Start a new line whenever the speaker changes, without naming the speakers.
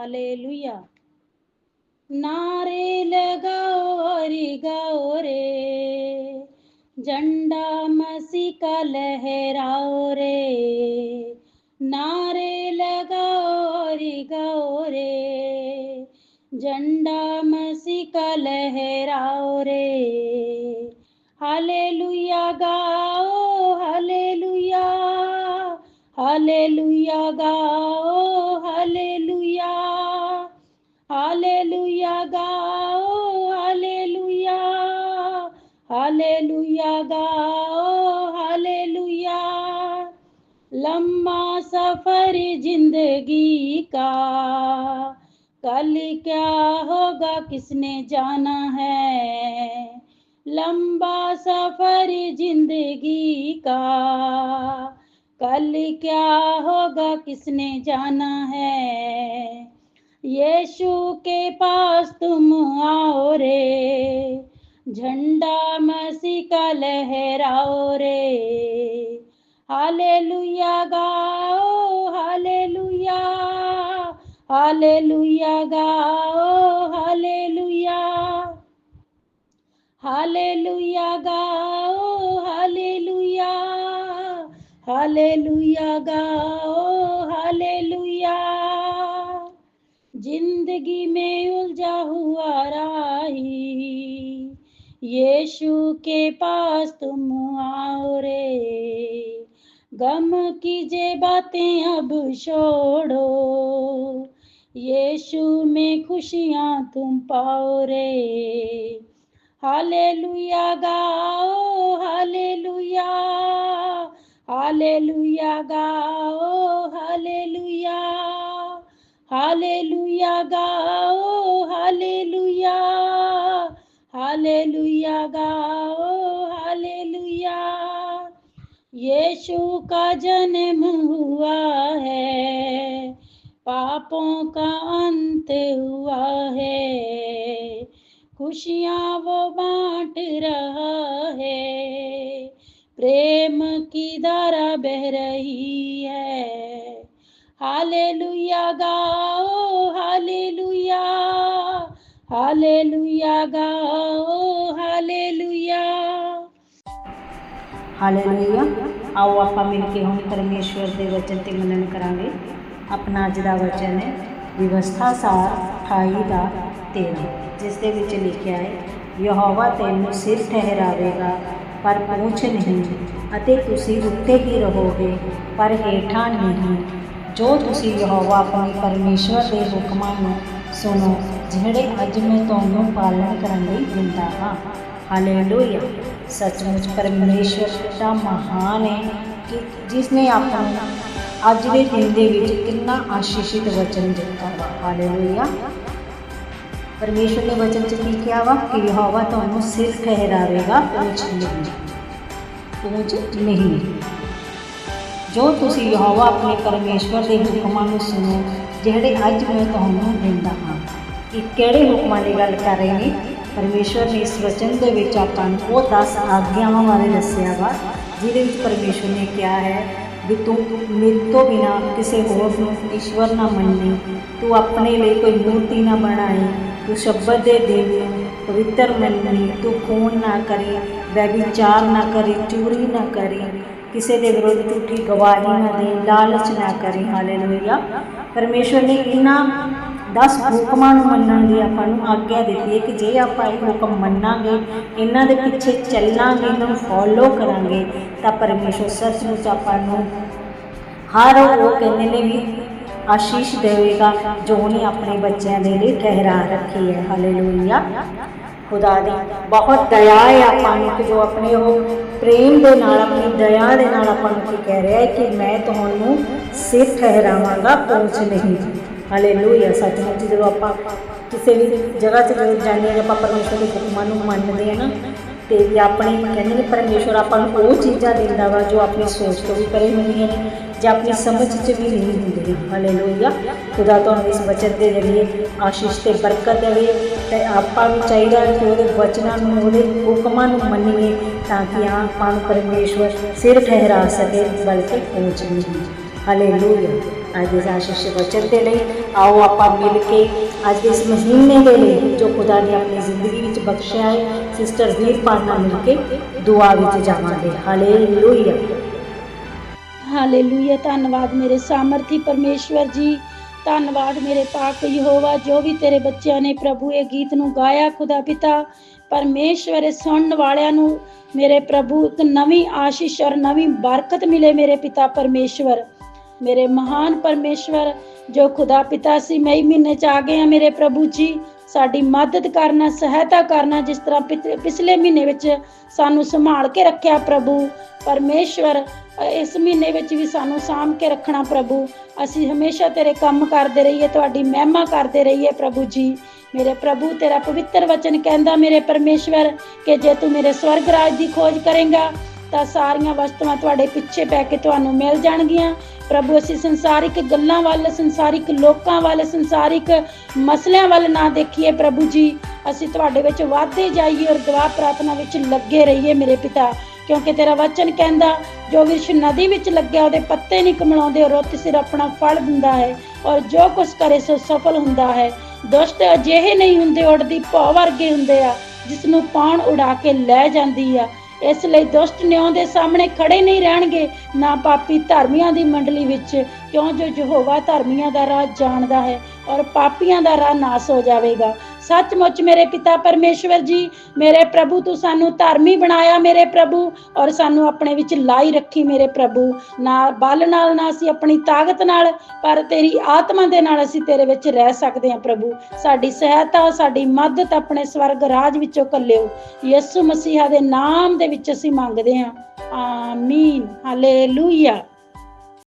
Hallelujah. नारे लगाओ और गाओ रे। झंडा मसीह का लहराओ रे। नारे लगाओ और गाओ रे। झंडा मसीह का लहराओ रे। हालेलुया गाओ, हालेलुया। हालेलुया गाओ। लंबा सफ़र ज़िंदगी का। कल क्या होगा, किसने जाना है? लंबा सफ़र ज़िंदगी का। कल क्या होगा, किसने जाना है? यीशु के पास तुम आओ रे। झंडा मसीह का लहराओ रे। हालेलुया गाओ हालेलुया हालेलुया गाओ हालेलुया हालेलुया गाओ हालेलुया हालेलुया गाओ हालेलुया जिंदगी में उलझा हुआ राही यीशु के पास तुम आओ रे गम कीजे बातें अब छोड़ो यीशु में खुशियां तुम पाओ रे हालेलुया गाओ हालेलुया हालेलुया गाओ हालेलुया हालेलुया गाओ यीशु का जन्म हुआ है पापों का अंत हुआ है खुशियाँ वो बांट रहा है प्रेम की धारा बह रही है हाले लुया गाओ हाले लुया हाले लुया गाओ हाले
लुया ਆਓ ਆਪਾਂ ਮਿਲ ਕੇ ਹੁਣ ਪਰਮੇਸ਼ਵਰ ਦੇ ਵਚਨ ਤੇ ਮਨਨ ਕਰਾਂਗੇ ਆਪਣਾ ਅੱਜ ਦਾ ਵਚਨ ਹੈ ਵਿਵਸਥਾ ਸਾਰ 28 ਦਾ 13 ਜਿਸ ਦੇ ਵਿੱਚ ਲਿਖਿਆ ਹੈ ਯਹੋਵਾ ਤੈਨੂੰ ਸਿਰ ਠਹਿਰਾਵੇਗਾ ਪਰ ਪੂੰਛ ਨਹੀਂ ਅਤੇ ਤੁਸੀਂ ਉੱਤੇ ਹੀ ਰਹੋਗੇ ਪਰ ਹੇਠਾਂ ਨਹੀਂ ਜੋ ਤੁਸੀਂ ਯਹੋਵਾ ਆਪਣੇ ਪਰਮੇਸ਼ਵਰ ਦੇ ਹੁਕਮਾਂ ਨੂੰ ਸੁਣੋ ਜਿਹੜੇ ਅੱਜ ਮੈਂ ਤੁਹਾਨੂੰ ਪਾਲਣ ਕਰਨ ਲਈ ਦਿੰਦਾ ਹਾਂ ਹਾਲੇਲੂਇਆ। ਸੱਚਮੁੱਚ ਪਰਮੇਸ਼ਵਰ ਦਾ ਮਹਾਨ ਹੈ ਕਿ ਜਿਸ ਨੇ ਆਪਾਂ ਨੂੰ ਅੱਜ ਦੇ ਦਿਨ ਦੇ ਵਿੱਚ ਕਿੰਨਾ ਆਸ਼ੀਸ਼ਿਤ ਵਚਨ ਦਿੱਤਾ ਵਾ। ਹਾਲੇਲੂਇਆ। ਪਰਮੇਸ਼ਵਰ ਨੇ ਵਚਨ ਚ ਕੀ ਕਿਹਾ ਵਾ? ਕਿ ਯਹੋਵਾ ਤੁਹਾਨੂੰ ਸਿਰ ਠਹਿਰਾਵੇਗਾ ਪੂੰਛ ਨਹੀਂ ਪੂੰਛ ਨਹੀਂ। ਜੋ ਤੁਸੀਂ ਯਹੋਵਾ ਆਪਣੇ ਪਰਮੇਸ਼ਵਰ ਦੇ ਹੁਕਮਾਂ ਨੂੰ ਸੁਣੋ, ਜਿਹੜੇ ਅੱਜ ਮੈਂ ਤੁਹਾਨੂੰ ਦਿੰਦਾ ਹਾਂ, ਇਹ ਕਿਹੜੇ ਹੁਕਮਾਂ ਦੀ ਗੱਲ ਕਰ ਰਹੇ ਨੇ? ਪਰਮੇਸ਼ਵਰ ਨੇ ਇਸ ਵਚਨ ਦੇ ਵਿੱਚ ਆਪਾਂ ਨੂੰ ਉਹ 10 ਆਗਿਆਵਾਂ ਬਾਰੇ ਦੱਸਿਆ ਵਾ, ਜਿਹਦੇ ਵਿੱਚ ਪਰਮੇਸ਼ਵਰ ਨੇ ਕਿਹਾ ਹੈ ਵੀ ਤੂੰ ਮੇਰੇ ਤੋਂ ਬਿਨਾ ਕਿਸੇ ਹੋਰ ਨੂੰ ਈਸ਼ਵਰ ਨਾ ਮੰਨੀ, ਤੂੰ ਆਪਣੇ ਲਈ ਕੋਈ ਮੂਰਤੀ ਨਾ ਬਣਾਈ, ਤੂੰ ਸ਼ਬਦ ਦੇ ਦਿਨ ਨੂੰ ਪਵਿੱਤਰ ਮੰਨੀ, ਤੂੰ ਖੂਨ ਨਾ ਕਰੀ ਵਿਚਾਰ ਨਾ ਕਰੀ, ਚੋਰੀ ਨਾ ਕਰੀ, ਕਿਸੇ ਦੇ ਵਿਰੁੱਧ ਝੂਠੀ ਗਵਾਹੀ ਨਾ ਦੇ ਲਾਲਚ ਨਾ ਕਰੀ, ਹਾਲੇਲੂਇਆ। ਪਰਮੇਸ਼ਵਰ ਨੇ ਇਹਨਾਂ 10 ਹੁਕਮਾਂ ਨੂੰ ਮੰਨਣ ਦੀ ਆਪਾਂ ਨੂੰ ਆਗਿਆ ਦਿੱਤੀ ਹੈ ਕਿ ਜੇ ਆਪਾਂ ਇਹ ਹੁਕਮ ਮੰਨਾਂਗੇ, ਇਹਨਾਂ ਦੇ ਪਿੱਛੇ ਚੱਲਾਂਗੇ, ਇਹਨਾਂ ਨੂੰ ਫੋਲੋ ਕਰਾਂਗੇ, ਤਾਂ ਪਰਮੇਸ਼ਵਰ ਸੱਚਮੁੱਚ ਆਪਾਂ ਨੂੰ ਹਰ ਉਹ ਕਹਿੰਦੇ ਨੇ ਵੀ ਆਸ਼ੀਸ਼ ਦੇਵੇਗਾ, ਜੋ ਉਹਨੇ ਆਪਣੇ ਬੱਚਿਆਂ ਦੇ ਲਈ ਠਹਿਰਾ ਰੱਖੀ ਹੈ। ਹਾਲੇਲੂਇਆ ਖੁਦਾ ਦੀ ਬਹੁਤ ਦਇਆ ਹੈ ਆਪਾਂ ਨੂੰ ਕਿ ਜੋ ਆਪਣੇ ਉਹ ਪ੍ਰੇਮ ਦੇ ਨਾਲ, ਆਪਣੀ ਦਇਆ ਦੇ ਨਾਲ ਆਪਾਂ ਨੂੰ ਕੀ ਕਹਿ ਰਿਹਾ ਹੈ ਕਿ ਮੈਂ ਤੁਹਾਨੂੰ ਸਿਰ ਠਹਿਰਾਵਾਂਗਾ, ਪਹੁੰਚ ਨਹੀਂ। ਹਾਲੇਲੂਇਆ ਸੱਚਮੁੱਚ ਜਦੋਂ ਆਪਾਂ ਕਿਸੇ ਵੀ ਜਗ੍ਹਾ 'ਚ ਜਦੋਂ ਜਾਂਦੇ ਹਾਂ ਆਪਾਂ ਪਰਮੇਸ਼ਵਰ ਦੇ ਹੁਕਮਾਂ ਨੂੰ ਮੰਨਦੇ ਹਾਂ ਨਾ, ਤੇ ਵੀ ਆਪਣੇ ਕਹਿੰਦੇ ਨੇ ਪਰਮੇਸ਼ਵਰ ਆਪਾਂ ਨੂੰ ਉਹ ਚੀਜ਼ਾਂ ਦਿੰਦਾ ਵਾ ਜੋ ਆਪਣੀ ਸੋਚ ਤੋਂ ਵੀ ਪਰੇ ਹੁੰਦੀਆਂ ਨੇ, ਜਾਂ ਆਪਣੀ ਸਮਝ 'ਚ ਵੀ ਨਹੀਂ ਹੁੰਦੀਆਂ ਹਾਲੇਲੂਇਆ ਖੁਦਾ ਤੁਹਾਨੂੰ ਇਸ ਵਚਨ ਦੇ ਜ਼ਰੀਏ ਆਸ਼ੀਸ਼ ਤੇ ਬਰਕਤ ਦੇਵੇ ਤੇ ਆਪਾਂ ਨੂੰ ਚਾਹੀਦਾ ਕਿ ਉਹਦੇ ਵਚਨਾਂ ਨੂੰ, ਉਹਦੇ ਹੁਕਮਾਂ ਨੂੰ ਮੰਨੀਏ ਤਾਂ ਕਿ ਆਪਾਂ ਨੂੰ ਪਰਮੇਸ਼ਵਰ ਸਿਰ ਠਹਿਰਾ ਸਕੇ, ਬਲਕਿ ਪਹੁੰਚ ਨਹੀਂ ਹਾਲੇਲੂਇਆ ਅੱਜ ਦੇ ਆਸ਼ੀਸ਼ ਵਚਨ ਦੇ ਲਈ ਆਓ ਆਪਾਂ ਮਿਲ ਕੇ ਅੱਜ ਦੇ ਇਸ ਮਹੀਨੇ ਦੇ ਲਈ ਜੋ ਖੁਦਾ ਨੇ ਆਪਣੀ ਜ਼ਿੰਦਗੀ ਵਿੱਚ ਬਖਸ਼ਿਆ ਹੈ ਸਿਸਟਰ ਵੀਰਪਾਲ ਨਾਲ ਮਿਲ ਕੇ ਦੁਆ ਵਿੱਚ ਜਾਵਾਂਗੇ ਹਾਲੇਲੂਇਆ
ਹਾਲੇਲੂਇਆ ਧੰਨਵਾਦ ਮੇਰੇ ਸਾਮਰਥੀ ਪਰਮੇਸ਼ਵਰ ਜੀ ਧੰਨਵਾਦ ਮੇਰੇ ਪਾਕ ਯਹੋਵਾ ਜੋ ਵੀ ਤੇਰੇ ਬੱਚਿਆਂ ਨੇ ਪ੍ਰਭੂ ਇਹ ਗੀਤ ਨੂੰ ਗਾਇਆ ਖੁਦਾ ਪਿਤਾ ਪਰਮੇਸ਼ਵਰ ਇਹ ਸੁਣਨ ਵਾਲਿਆਂ ਨੂੰ ਮੇਰੇ ਪ੍ਰਭੂ ਇੱਕ ਨਵੀਂ ਆਸ਼ੀਸ਼ ਔਰ ਨਵੀਂ ਬਰਕਤ ਮਿਲੇ ਮੇਰੇ ਪਿਤਾ ਪਰਮੇਸ਼ਵਰ ਮੇਰੇ ਮਹਾਨ ਪਰਮੇਸ਼ਵਰ, ਜੋ ਖੁਦਾ ਪਿਤਾ ਸੀ ਮਈ ਮਹੀਨੇ ਚ ਆ ਗਏ ਆ ਮੇਰੇ ਪ੍ਰਭੂ ਜੀ। ਸਾਡੀ ਮਦਦ ਕਰਨਾ, ਸਹਾਇਤਾ ਕਰਨਾ, ਜਿਸ ਤਰ੍ਹਾਂ ਪਿਤ- ਪਿਛਲੇ ਮਹੀਨੇ ਵਿੱਚ ਸਾਨੂੰ ਸੰਭਾਲ ਕੇ ਰੱਖਿਆ ਪ੍ਰਭੂ। ਪਰਮੇਸ਼ਵਰ, ਇਸ ਮਹੀਨੇ ਵਿੱਚ ਵੀ ਸਾਨੂੰ ਸਾਂਭ ਕੇ ਰੱਖਣਾ ਪ੍ਰਭੂ। ਅਸੀਂ ਹਮੇਸ਼ਾ ਤੇਰੇ ਕੰਮ ਕਰਦੇ ਰਹੀਏ, ਤੁਹਾਡੀ ਮਹਿਮਾ ਕਰਦੇ ਰਹੀਏ ਪ੍ਰਭੂ ਜੀ। ਮੇਰੇ ਪ੍ਰਭੂ, ਤੇਰਾ ਪਵਿੱਤਰ ਵਚਨ ਕਹਿੰਦਾ, ਮੇਰੇ ਪਰਮੇਸ਼ਵਰ, ਕਿ ਜੇ ਤੂੰ ਮੇਰੇ ਸਵਰਗ ਰਾਜ ਦੀ ਖੋਜ ਕਰੇਂਗਾ, ਤਾਂ ਸਾਰੀਆਂ ਵਸਤੂਆਂ ਤੁਹਾਡੇ ਪਿੱਛੇ ਪੈ ਕੇ ਤੁਹਾਨੂੰ ਮਿਲ ਜਾਣਗੀਆਂ। ਪ੍ਰਭੂ, ਅਸੀਂ ਸੰਸਾਰਿਕ ਗੱਲਾਂ ਵੱਲ, ਸੰਸਾਰਿਕ ਲੋਕਾਂ ਵੱਲ, ਸੰਸਾਰਿਕ ਮਸਲਿਆਂ ਵੱਲ ਨਾ ਦੇਖੀਏ ਪ੍ਰਭੂ ਜੀ। ਅਸੀਂ ਤੁਹਾਡੇ ਵਿੱਚ ਵਾਧੇ ਜਾਈਏ ਔਰ ਦੁਆ ਪ੍ਰਾਰਥਨਾ ਵਿੱਚ ਲੱਗੇ ਰਹੀਏ ਮੇਰੇ ਪਿਤਾ। ਕਿਉਂਕਿ ਤੇਰਾ ਵਚਨ ਕਹਿੰਦਾ, ਜੋ ਵਿਰਸ਼ ਨਦੀ ਵਿੱਚ ਲੱਗਿਆ, ਉਹਦੇ ਪੱਤੇ ਨਹੀਂ ਕਮਲਾਉਂਦੇ ਔਰ ਰੁੱਤ ਸਿਰ ਆਪਣਾ ਫਲ ਦਿੰਦਾ ਹੈ, ਔਰ ਜੋ ਕੁਝ ਕਰੇ ਸੋ ਸਫਲ ਹੁੰਦਾ ਹੈ। ਦੁਸ਼ਟ ਅਜਿਹੇ ਨਹੀਂ ਹੁੰਦੇ ਉੜਦੀ ਭੌ ਵਰਗੇ ਹੁੰਦੇ ਆ ਜਿਸ ਨੂੰ ਪਾਣ ਉਡਾ ਕੇ ਲੈ ਜਾਂਦੀ ਆ। ਇਸ ਲਈ ਦੁਸ਼ਟ ਨਿਉਂ ਦੇ ਸਾਹਮਣੇ ਖੜੇ ਨਹੀਂ ਰਹਿਣਗੇ, ਨਾ ਪਾਪੀ ਧਰਮੀਆਂ ਦੀ ਮੰਡਲੀ ਵਿੱਚ, ਕਿਉਂ ਜੋ ਯਹੋਵਾ ਧਰਮੀਆਂ ਦਾ ਰਾਹ ਜਾਣਦਾ ਹੈ ਔਰ ਪਾਪੀਆਂ ਦਾ ਰਾਹ ਨਾਸ ਹੋ ਜਾਵੇਗਾ। ਸੱਚਮੁੱਚ ਮੇਰੇ ਪਿਤਾ ਪਰਮੇਸ਼ਵਰ ਜੀ, ਮੇਰੇ ਪ੍ਰਭੂ, ਤੂੰ ਸਾਨੂੰ ਧਰਮੀ ਬਣਾਇਆ ਮੇਰੇ ਪ੍ਰਭੂ ਔਰ ਸਾਨੂੰ ਆਪਣੇ ਵਿੱਚ ਲਾਈ ਰੱਖੀ ਮੇਰੇ ਪ੍ਰਭੂ। ਨਾ ਬਲ ਨਾਲ, ਨਾ ਅਸੀਂ ਆਪਣੀ ਤਾਕਤ ਨਾਲ, ਪਰ ਤੇਰੀ ਆਤਮਾ ਦੇ ਨਾਲ ਅਸੀਂ ਤੇਰੇ ਵਿੱਚ ਰਹਿ ਸਕਦੇ ਹਾਂ ਪ੍ਰਭੂ। ਸਾਡੀ ਸਹਾਇਤਾ, ਸਾਡੀ ਮਦਦ ਆਪਣੇ ਸਵਰਗ ਰਾਜ ਵਿੱਚੋਂ ਕੱਲਿਓ। ਯਿਸੂ ਮਸੀਹਾ ਦੇ ਨਾਮ ਦੇ ਵਿੱਚ ਅਸੀਂ ਮੰਗਦੇ ਹਾਂ। ਆਮੀਨ। ਹਾਲੇਲੂਇਆ।